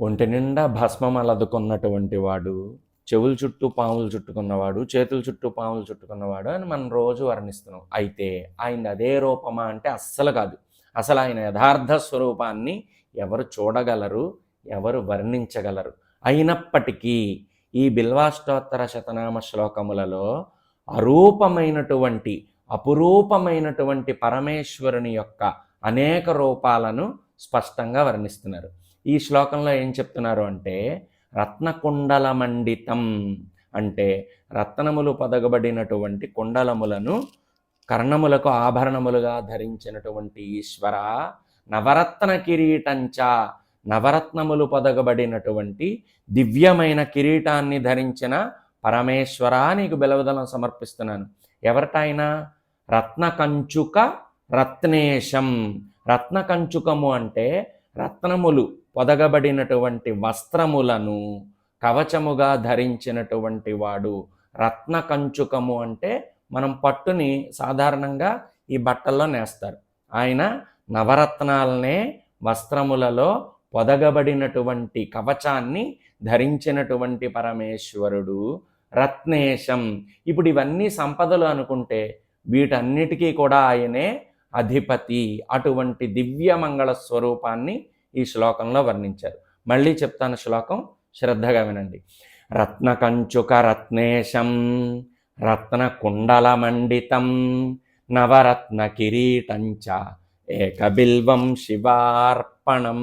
ఒంటి నిండా భస్మం అలదుకున్నటువంటి వాడు చెవుల చుట్టూ పాములు చుట్టుకున్నవాడు చేతుల చుట్టూ పాములు చుట్టుకున్నవాడు అని మనం రోజు వర్ణిస్తున్నాం. అయితే ఆయన అదే రూపమా అంటే అస్సలు కాదు. అసలు ఆయన యథార్థ స్వరూపాన్ని ఎవరు చూడగలరు ఎవరు వర్ణించగలరు? అయినప్పటికీ ఈ బిల్వాష్టోత్తర శతనామ శ్లోకములలో అరూపమైనటువంటి అపురూపమైనటువంటి పరమేశ్వరుని యొక్క అనేక రూపాలను స్పష్టంగా వర్ణిస్తున్నారు. ఈ శ్లోకంలో ఏం చెప్తున్నారు అంటే రత్నకుండల మండితం అంటే రత్నములు పదగబడినటువంటి కుండలములను కర్ణములకు ఆభరణములుగా ధరించినటువంటి ఈశ్వర నవరత్న కిరీటంచ నవరత్నములు పదగబడినటువంటి దివ్యమైన కిరీటాన్ని ధరించిన పరమేశ్వర నీకు బెలవదలం సమర్పిస్తున్నాను. ఎవరిటైనా రత్నకంచుక రత్నేశం. రత్న కంచుకము అంటే రత్నములు. పొదగబడినటువంటి వస్త్రములను కవచముగా ధరించినటువంటి వాడు రత్న కంచుకము అంటే మనం పట్టుని సాధారణంగా ఈ బట్టల్లో నేస్తారు. ఆయన నవరత్నాలనే వస్త్రములలో పొదగబడినటువంటి కవచాన్ని ధరించినటువంటి పరమేశ్వరుడు రత్నేశం. ఇప్పుడు ఇవన్నీ సంపదలు అనుకుంటే వీటన్నిటికీ కూడా ఆయనే అధిపతి. అటువంటి దివ్య మంగళ స్వరూపాన్ని ఈ శ్లోకంలో వర్ణించారు. మళ్ళీ చెప్తాను శ్లోకం శ్రద్ధగా వినండి. రత్న కంచుక రత్నేశం రత్న కుండలమండితం నవరత్న కిరీటంచ ఏకబిల్వం శివార్పణం.